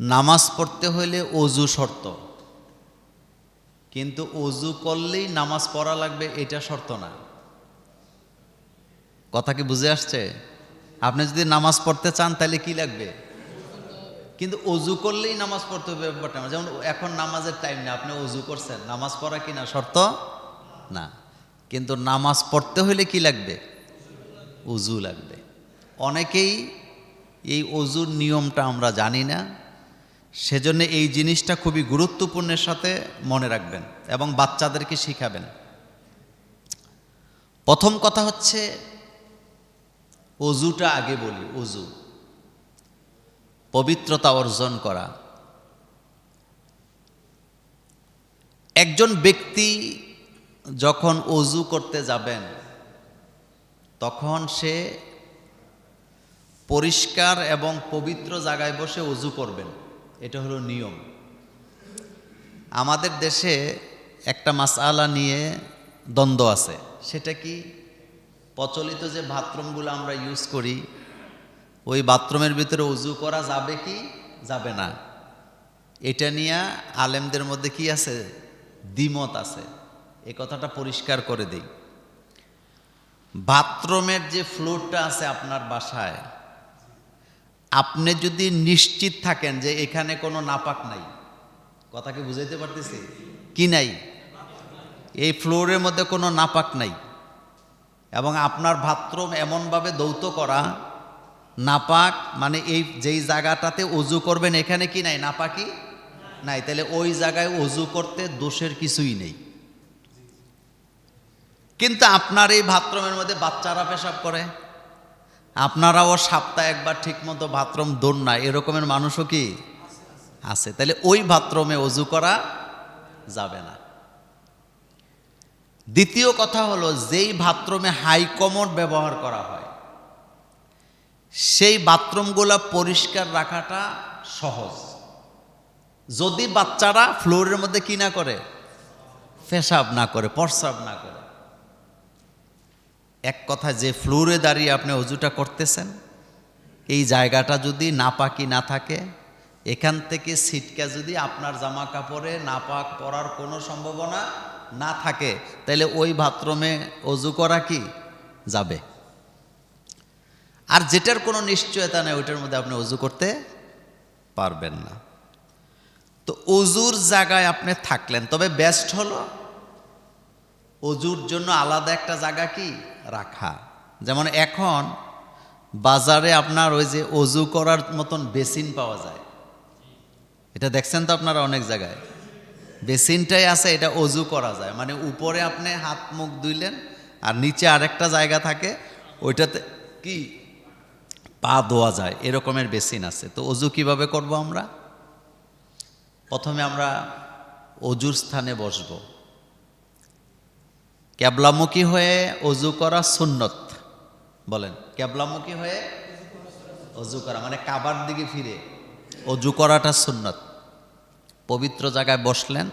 নামাজ পড়তে হইলে অজু শর্ত। কিন্তু অজু করলেই নামাজ পড়া লাগবে এটা শর্ত না। কথা কি বুঝে আসছে? আপনি যদি নামাজ পড়তে চান তাহলে কি লাগবে? কিন্তু অজু করলেই নামাজ পড়তে হবে ব্যাপারটা। যেমন এখন নামাজের টাইম না আপনি অজু করছেন, নামাজ পড়া কি না? শর্ত? না। কিন্তু নামাজ পড়তে হইলে কি লাগবে? অজু লাগবে। অনেকেই এই অজুর নিয়মটা আমরা জানি না। সেজন্য এই জিনিসটা খুবই গুরুত্বপূর্ণের সাথে মনে রাখবেন এবং বাচ্চাদেরকে শিখাবেন। প্রথম কথা হচ্ছে অজুটা আগে বলি, অজু। পবিত্রতা অর্জন করা। একজন ব্যক্তি যখন অজু করতে যাবেন, তখন সে পরিষ্কার এবং পবিত্র জায়গায় বসে অজু করবেন। এটা হলো নিয়ম। আমাদের দেশে একটা মাসআলা নিয়ে দ্বন্দ্ব আছে। সেটা কি? প্রচলিত যে বাথরুমগুলো আমরা ইউজ করি, ওই বাথরুমের ভিতরে উজু করা যাবে কি? যাবে না। এটা নিয়ে আলেমদের মধ্যে কি আছে? দ্বিমত আছে। এ কথাটা পরিষ্কার করে দিই। বাথরুমের যে ফ্লোরটা আছে আপনার বাসায় আপনি যদি নিশ্চিত থাকেন যে এখানে কোনো নাপাক নাই, কথা কি বুঝাইতে পারতেছি? কি নাই? এই ফ্লোরের মধ্যে কোনো নাপাক নাই। এবং আপনার বাথরুম এমনভাবে দৌত করা, নাপাক মানে এই যেই জায়গাটাতে অজু করবেন, এখানে কি নাই? নাপাকি নাই। তাহলে ওই জায়গায় অজু করতে দোষের কিছুই নেই। কিন্তু আপনার এই বাথরুমের মধ্যে বাচ্চারা পেশাব করে। আপনারাও সপ্তাহে একবার ঠিকমতো বাথরুম দৌড় না, এরকমের মানুষও কি? আছে। তাহলে ওই বাথরুমে অজু করা যাবে না। দ্বিতীয় কথা হলো, যেই বাথরুমে হাই কমোড ব্যবহার করা হয়, সেই বাথরুমগুলো পরিষ্কার রাখাটা সহজ। যদি বাচ্চারা ফ্লোরের মধ্যে কি না করে? পেশাব না করে প্রস্রাব না করে। এক কথা, যে ফ্লোরে দাঁড়িয়ে আপনি অজুটা করতেছেন, এই জায়গাটা যদি নাপাকি না থাকে, এখান থেকে সিটকা যদি আপনার জামা কাপড়ে নাপাক পরার কোনো সম্ভাবনা না থাকে তাহলে ওই বাথরুমে অজু করা কি? যাবে। আর যেটার কোনো নিশ্চয়তা নেই, ওইটার মধ্যে আপনি অজু করতে পারবেন না। তো অজুর জায়গায় আপনি থাকলেন, তবে বেস্ট হলো অজুর জন্য আলাদা একটা জায়গা কি? রাখা। যেমন এখন বাজারে আপনার ওই যে অজু করার মতন বেসিন পাওয়া যায়। এটা দেখছেন তো আপনারা অনেক জায়গায়? বেসিনটাই আছে, এটা অজু করা যায়। মানে উপরে আপনি হাত মুখ ধুইলেন আর নিচে আরেকটা জায়গা থাকে, ওইটাতে কি? পা ধোয়া যায়, এরকমের বেসিন আছে। তো অজু কীভাবে করব আমরা? প্রথমে আমরা অজুর স্থানে বসবো। ক্যাবলামুখী হয়ে অজু করা সুন্নত, বলেন। ক্যাবলামুখী হয়ে অজু করা মানে কাবার দিকে ফিরে। অজু করাটা সুন্নত। পবিত্র জায়গায় বসলেন,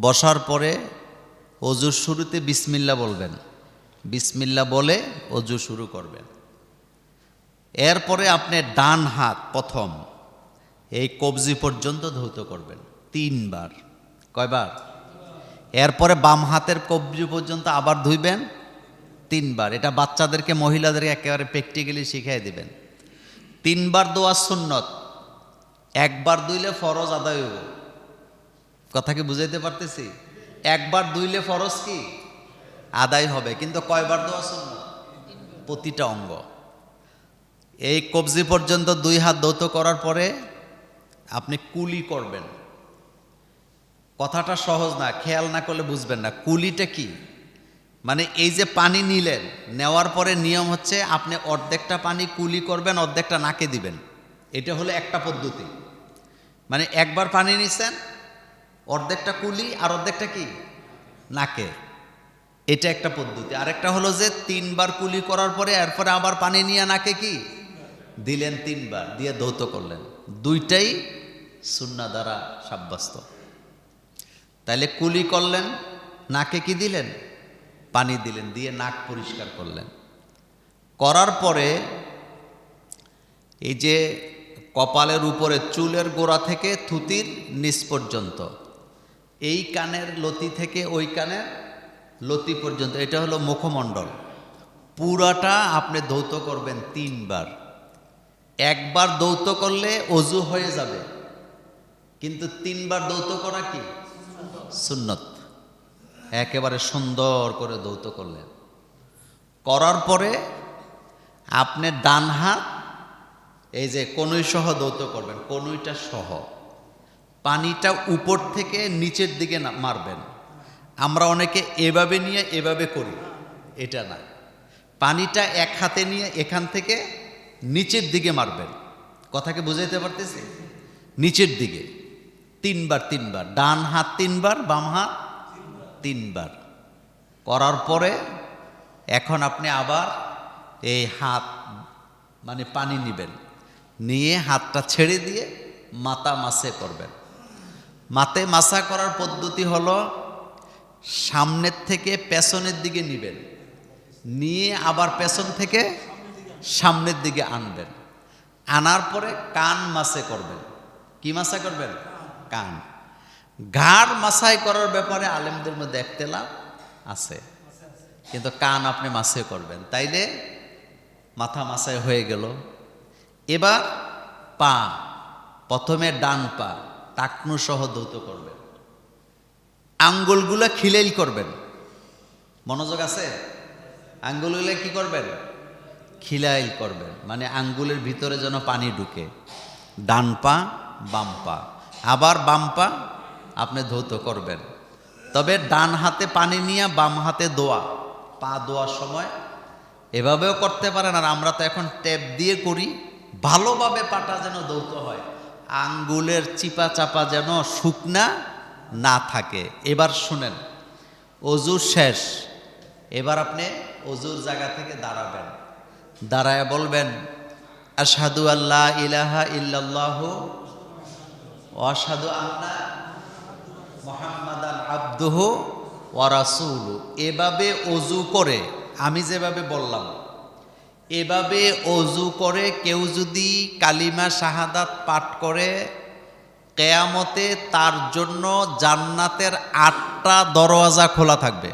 বসার পরে অজুর শুরুতে বিসমিল্লা বলবেন। বিসমিল্লা বলে অজু শুরু করবেন। এরপরে আপনি ডান হাত প্রথম এই কবজি পর্যন্ত ধৌত করবেন। তিনবার। কয়বার? এরপরে বাম হাতের কবজি পর্যন্ত আবার ধুইবেন তিনবার। এটা বাচ্চাদেরকে, মহিলাদেরকে একেবারে প্র্যাকটিক্যালি শিখিয়ে দিবেন। তিনবার দোয়া সুন্নত, একবার দুইলে ফরজ আদায় হইব। কথা কি বুঝাইতে পারতেছি? একবার দুইলে ফরজ কি? আদায় হবে, কিন্তু কয়বার দোয়া সুন্নত? প্রতিটা অঙ্গ। এই কবজি পর্যন্ত দুই হাত দৌত করার পরে আপনি কুলি করবেন। কথাটা সহজ না, খেয়াল না করলে বুঝবেন না। কুলিটা কি? মানে এই যে পানি নিলেন, নেওয়ার পরে নিয়ম হচ্ছে আপনি অর্ধেকটা পানি কুলি করবেন, অর্ধেকটা নাকে দিবেন। এটা হলো একটা পদ্ধতি। মানে একবার পানি নিছেন, অর্ধেকটা কুলি আর অর্ধেকটা কি? নাকে। এটা একটা পদ্ধতি। আরেকটা হলো যে তিনবার কুলি করার পরে এরপরে আবার পানি নিয়ে নাকে কি? দিলেন তিনবার, দিয়ে ধৌত করলেন। দুইটাই সুন্না দ্বারা সাব্যস্ত। তাহলে কুলি করলেন, নাকে কি দিলেন? পানি দিলেন, দিয়ে নাক পরিষ্কার করলেন। করার পরে এই যে কপালের উপরে, চুলের গোড়া থেকে থুতির নিচ পর্যন্ত, এই কানের লতি থেকে ওই কানের লতি পর্যন্ত, এটা হলো মুখমণ্ডল। পুরাটা আপনি ধৌত করবেন তিনবার। একবার দৌত করলে অজু হয়ে যাবে। কিন্তু তিনবার দৌত করা কি? সুন্নত। একেবারে সুন্দর করে দৌত করলেন। করার পরে আপনি ডান হাত, এই যে কনুই সহ দৌত করবেন, কনুইটা সহ। পানিটা উপর থেকে নিচের দিকে মারবেন। আমরা অনেকে এভাবে নিয়ে এভাবে করি, এটা না। পানিটা এক হাতে নিয়ে এখান থেকে নিচের দিকে মারবেন। কথাকে বুঝাইতে পারতেছি? নিচের দিকে। তিনবার তিনবার। ডান হাত তিনবার, বাম হাত তিনবার। করার পরে এখন আপনি আবার এই হাত মানে পানি নেবেন। নিয়ে হাতটা ছেড়ে দিয়ে মাতা মাসে করবেন। মাতে মাসা করার পদ্ধতি হলো সামনের থেকে পেছনের দিকে নিবেন। নিয়ে আবার পেছন থেকে সামনের দিকে আনবেন। আনার পরে কান মাসে করবেন। কি মাসা করবেন? কান। ঘাড় মাসাই করার ব্যাপারে আলেমদের মধ্যে একতেলা আছে। কিন্তু কান আপনি মাসে করবেন। তাইলে মাথা মাসায় হয়ে গেল। এবার পা, প্রথমে ডান পা, টাকনু সহ দৌত করবেন। আঙ্গুলগুলো খিলেল করবেন। মনোযোগ আছে? আঙ্গুলগুলো কি করবেন? খিলাইল করবেন। মানে আঙ্গুলের ভিতরে যেন পানি ঢুকে। ডান পা, বাম পা। আবার বাম পা আপনি ধৌত করবেন। তবে ডান হাতে পানি নিয়ে বাম হাতে দোয়া। পা দোয়ার সময় এভাবেও করতে পারেন। আর আমরা তো এখন ট্যাপ দিয়ে করি, ভালোভাবে পাটা যেন দৌত হয়। আঙ্গুলের চিপা চাপা যেন শুকনা না থাকে। এবার শুনেন, অজু শেষ। এবার আপনি অজুর জায়গা থেকে দাঁড়াবেন। দাঁড়ায় বলবেন আসাদু আল্লাহ ইলাহা ইল্লাল্লাহ আশহাদু আন্না মোহাম্মদান আব্দুহু ওয়ারাসুলু এভাবে অজু করে, আমি যেভাবে বললাম, এভাবে অজু করে কেউ যদি কালিমা শাহাদাত পাঠ করে, কেয়ামতে তার জন্য জান্নাতের আটটা দরওয়াজা খোলা থাকবে।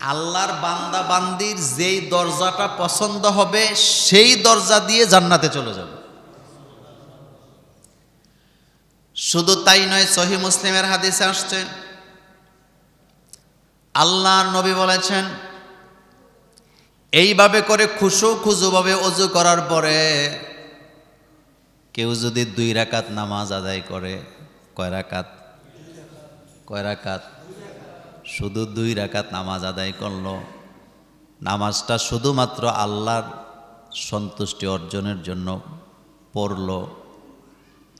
আল্লাহর বান্দা বান্দির যেই দরজাটা পছন্দ হবে, সেই দরজা দিয়ে জান্নাতে চলে যাবে। শুধু তাই নয় সহি মুসলিমের হাদিসে আসছে। আল্লাহ নবী বলেছেন, এইভাবে করে খুশু খুজুভাবে অজু করার পরে কেউ যদি দুই রাকাত নামাজ আদায় করে, কয় রাকাত? কয় রাকাত? শুধু দুই রাকাত নামাজ আদায় করল। নামাজটা শুধুমাত্র আল্লাহর সন্তুষ্টি অর্জনের জন্য পড়ল।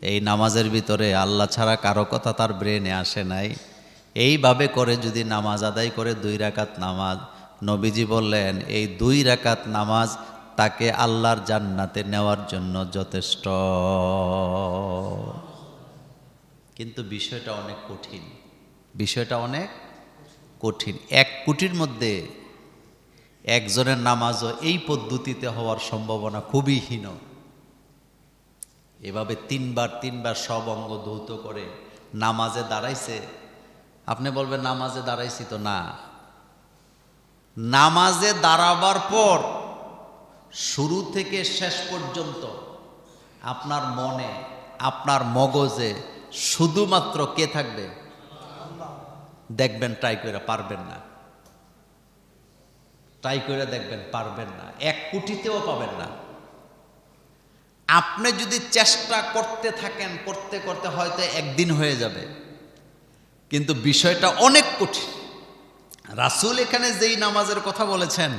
এই নামাজের ভিতরে আল্লাহ ছাড়া কারও কথা তার ব্রেনে আসে নাই। এইভাবে করে যদি নামাজ আদায় করে দুই রাকাত নামাজ, নবীজি বললেন, এই দুই রাকাত নামাজ তাকে আল্লাহর জান্নাতে নেওয়ার জন্য যথেষ্ট। কিন্তু বিষয়টা অনেক কঠিন। বিষয়টা অনেক কঠিন। এক কোটির মধ্যে একজনের নামাজও এই পদ্ধতিতে হওয়ার সম্ভাবনা খুবই হীন। এভাবে তিনবার তিনবার সব অঙ্গ ধৌত করে নামাজে দাঁড়াইছে। আপনি বলবেন, নামাজে দাঁড়াইছি তো না। নামাজে দাঁড়াবার পর শুরু থেকে শেষ পর্যন্ত আপনার মনে, আপনার মগজে শুধুমাত্র কে থাকবে? দেখবেন, ট্রাই করে পারবেন না। ট্রাই করে দেখবেন, পারবেন না। এক কোটিতেও পাবেন না। আপনি যদি চেষ্টা করতে থাকেন, করতে করতে হয়তো একদিন হয়ে যাবে। কিন্তু বিষয়টা অনেক কঠিন। রাসুল এখানে যেই নামাজের কথা বলেছেন,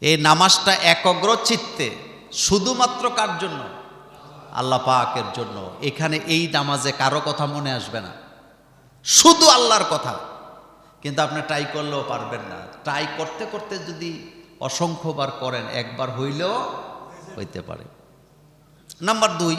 এই নামাজটা একগ্র চিত্তে শুধুমাত্র কার জন্য? আল্লাহ পাকের জন্য। এখানে এই নামাজে কারও কথা মনে আসবে না। শুধু আল্লাহর কথা। কিন্তু আপনি ট্রাই করলেও পারবেন না। ট্রাই করতে করতে যদি অসংখ্যবার করেন, একবার হইলেও হইতে পারে। নাম্বার দুই